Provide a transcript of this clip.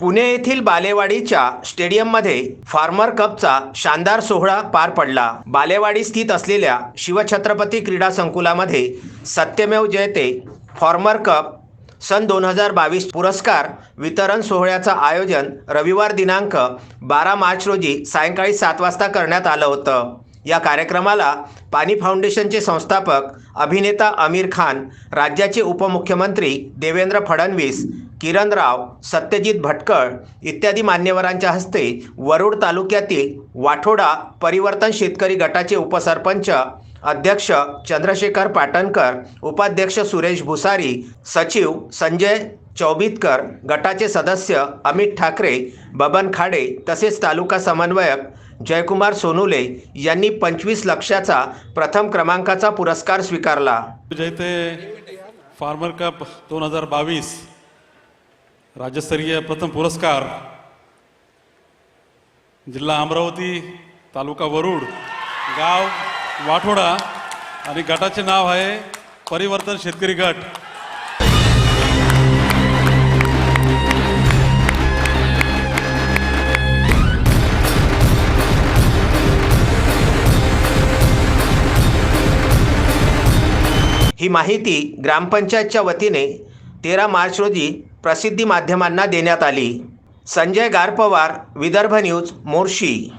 पुणे येथील बालेवाडीच्या स्टेडियममध्ये फार्मर कपचा शानदार सोहळा पार पडला. बालेवाडी स्थित असलेल्या शिवछत्रपती क्रीडा संकुलामध्ये सत्यमेव जयते फॉर्मर कप सन दोन हजार बावीस पुरस्कार वितरण सोहळ्याचं आयोजन रविवार दिनांक बारा मार्च रोजी सायंकाळी सात वाजता करण्यात आलं होतं. या कार्यक्रमाला पाणी फाउंडेशनचे संस्थापक अभिनेता आमिर खान राज्याचे उपमुख्यमंत्री देवेंद्र फडणवीस किरण राव सत्यजित भटकळ इत्यादी मान्यवरांच्या हस्ते वरुड तालुक्यातील वाठोडा परिवर्तन शेतकरी गटाचे उपसरपंच अध्यक्ष चंद्रशेखर पाटणकर उपाध्यक्ष सुरेश भुसारी सचिव संजय चौबितकर गटाचे सदस्य अमित ठाकरे बबन खाडे तसेच तालुका समन्वयक जयकुमार सोनुले यांनी पंचवीस लक्षाचा प्रथम क्रमांकाचा पुरस्कार स्वीकारला. जयते फार्मर कप दोन हजार बावीस राज्यस्तरीय प्रथम पुरस्कार जिल्हा अमरावती तालुका वरुड गाव वाठोडा आणि गटाचे नाव आहे परिवर्तन शेतकरी गट. ही माहिती ग्रामपंचायतच्या वतीने तेरा मार्च रोजी प्रसिद्धी माध्यमांना देण्यात आली. संजय गारपवार विदर्भ न्यूज मोर्शी.